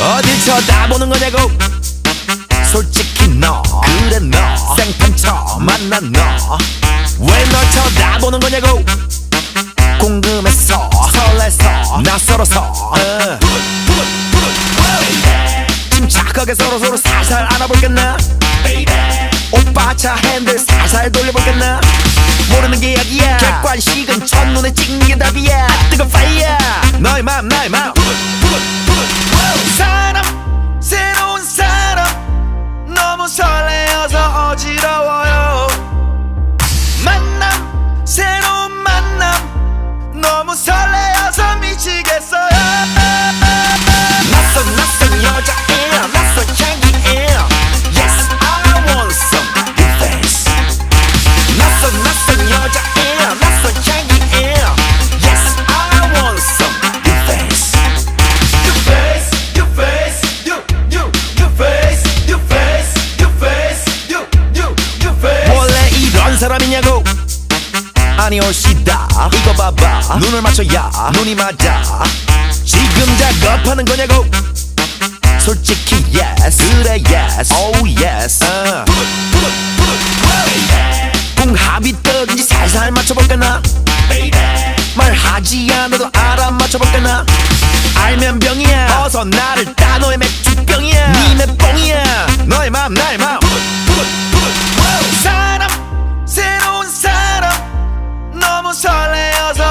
어딜 쳐다보는 거냐고? 솔직히 너 그래 너 생판 처음 만난 너왜 널 쳐다보는 거냐고? 궁금해서 설레서 낯설어서. 어. 침착하게 서로서로 살살 알아볼겠나? 오빠 차 핸들 살살 돌려볼겠나 모르는 게 약이야. 객관식은 첫눈에 찍는 게 답이야. 뜨거운 파이어 너의 맘 나의 맘 사람 새로운 사람. 너무 설레어서 어지러워요. 만남 새로운 만남. 너무 설레 아니 올시다. 이거 봐봐. 눈을 맞춰야 눈이 맞아. 지금 작업하는 거냐고? 솔직히 yes. 그래 yes. Oh yes. 어. 궁합이 떠든지 살살 맞춰볼까나? 말하지 않아도 알아 맞춰볼까나? 알면 병이야. 어서 나를 따 너의 맥주병이야. 니내 뽕이야. 너의 맘 나의 맘 사람 너무 설레어서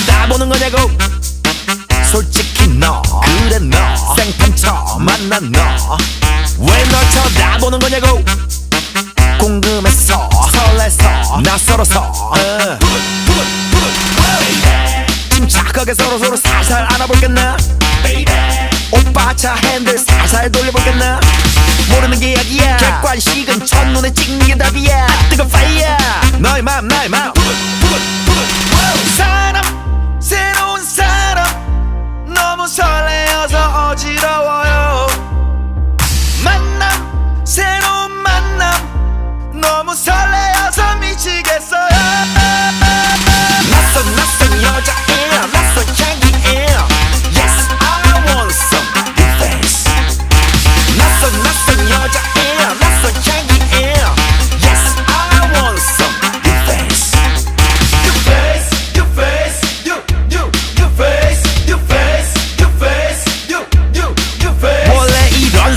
쳐다보는 거냐고. 솔직히 너 그래 너 생판 처음 만난 너왜 널 쳐다보는 거냐고. 궁금해서 설레서 낯설어서. 어. 침착하게 서로 서로 살살 알아볼겠나? 오빠 차 핸들 살살 돌려볼겠나? 모르는 게 약이야. 객관식은 첫눈에 찍는 게 답이야. 뜨거운 파이어 너의 맘 나의 맘 사람 새로운 사람. 너무 설레어서 어지러워요. 만남 새로운 만남. 너무 설레어서 미치겠어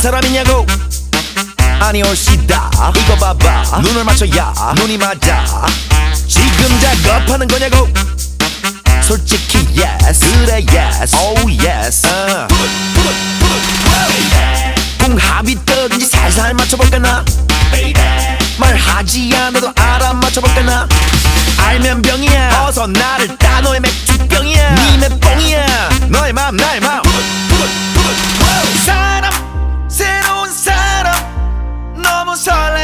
사람이냐고? 아니 올시다. 이거 봐봐. 눈을 맞춰야 눈이 맞아. 지금 작업하는 거냐고? 솔직히 yes. 그래 yes. Oh yes. 어. 궁합이 떠든지 살살 맞춰볼까나? 말하지 않아도 알아 맞춰볼까나? 알면 병이야. 어서 나를 따 너의 맥주병이야. 니내 뽕이야. 너의 맘 나의 맘 사람 새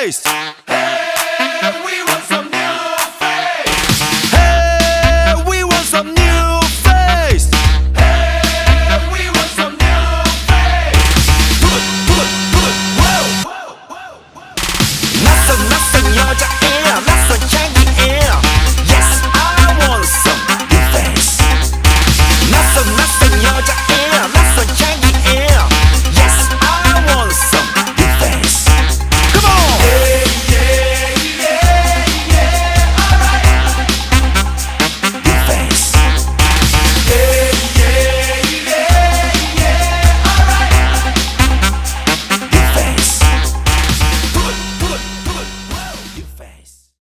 taste.